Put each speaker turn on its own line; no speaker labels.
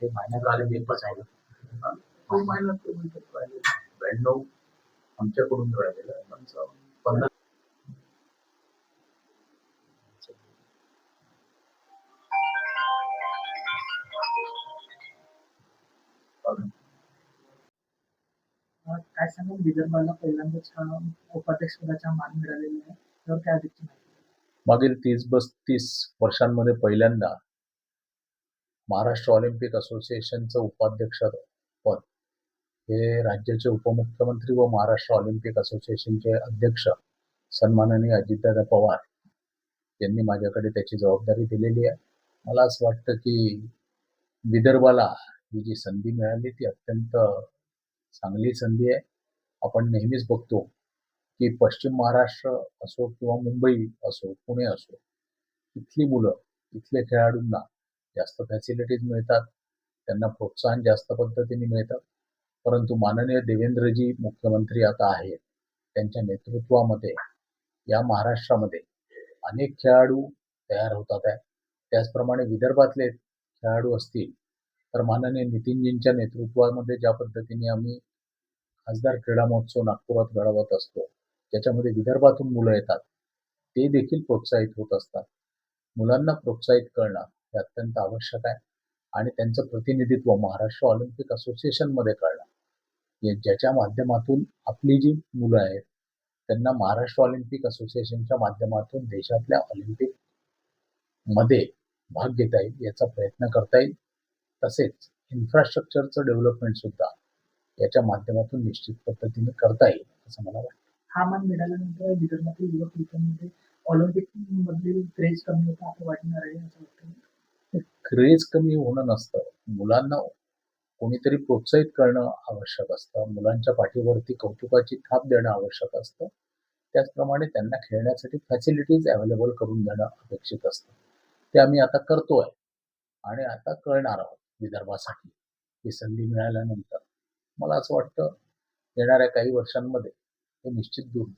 ते महिन्यात आले पेपर्स आहे
तो महिना ते ब्याण्णव आमच्याकडून राहिलेलं आहे. पण पंधरा
अं, काय सांगू विदर्भाला पहिल्यांदाच हा उपाध्यक्ष पदाचा मान मिळालेला आहे त्यावर काय अधिक
मागील तीस बस्तीस वर्षांमध्ये पहिल्यांदा महाराष्ट्र ऑलिम्पिक असोसिएशनचं उपाध्यक्ष पद हे राज्याचे उपमुख्यमंत्री व महाराष्ट्र ऑलिम्पिक असोसिएशनचे अध्यक्ष सन्माननीय अजितदादा पवार यांनी माझ्याकडे त्याची जबाबदारी दिलेली आहे. मला असं वाटतं की विदर्भाला ही जी संधी मिळाली ती अत्यंत चांगली संधी आहे. आपण नेहमीच बघतो की पश्चिम महाराष्ट्र असो किंवा मुंबई असो पुणे असो इथली मुलं इथल्या खेळाडूंना जास्त फॅसिलिटीज मिळतात त्यांना प्रोत्साहन जास्त पद्धतीने मिळतं. परंतु माननीय देवेंद्रजी मुख्यमंत्री आता आहेत. त्यांच्या नेतृत्वामध्ये या महाराष्ट्रामध्ये अनेक खेळाडू तयार होतात आहे. त्याचप्रमाणे विदर्भातले खेळाडू असतील तर माननीय नितीनजींच्या नेतृत्वामध्ये ज्या पद्धतीने आम्ही खासदार क्रीडा महोत्सव नागपुरात घडवत असतो ज्याच्यामध्ये विदर्भातून मुलं येतात ते देखील प्रोत्साहित होत असतात. मुलांना प्रोत्साहित करणं हे अत्यंत आवश्यक आहे आणि त्यांचं प्रतिनिधित्व महाराष्ट्र ऑलिम्पिक असोसिएशनमध्ये करणं ज्याच्या माध्यमातून आपली जी मुलं आहेत त्यांना महाराष्ट्र ऑलिम्पिक असोसिएशनच्या माध्यमातून देशातल्या ऑलिम्पिकमध्ये भाग घेता येईल याचा प्रयत्न करता येईल. तसेच इन्फ्रास्ट्रक्चरचं डेव्हलपमेंट सुद्धा याच्या माध्यमातून निश्चित पद्धतीने करता येईल असं मला वाटतं.
हा मान मिळाल्यानंतर विदर्भातील युवक युवकांमध्ये ऑलिम्पिक मधील क्रेज कमी होता असं वाटणार आहे असं वाटतं.
क्रेज कमी होणं नसतं. मुलांना कोणीतरी प्रोत्साहित करणं आवश्यक असतं. मुलांच्या पाठीवरती कौतुकाची थाप देणं आवश्यक असतं. त्याचप्रमाणे त्यांना खेळण्यासाठी फॅसिलिटीज अवेलेबल करून देणं अपेक्षित असतं. ते आम्ही आता करतोय आणि आता करणार आहोत विदर्भासाठी. ही संधी मिळाल्यानंतर. मला असं वाटतं येणाऱ्या काही वर्षांमध्ये हे निश्चित दूर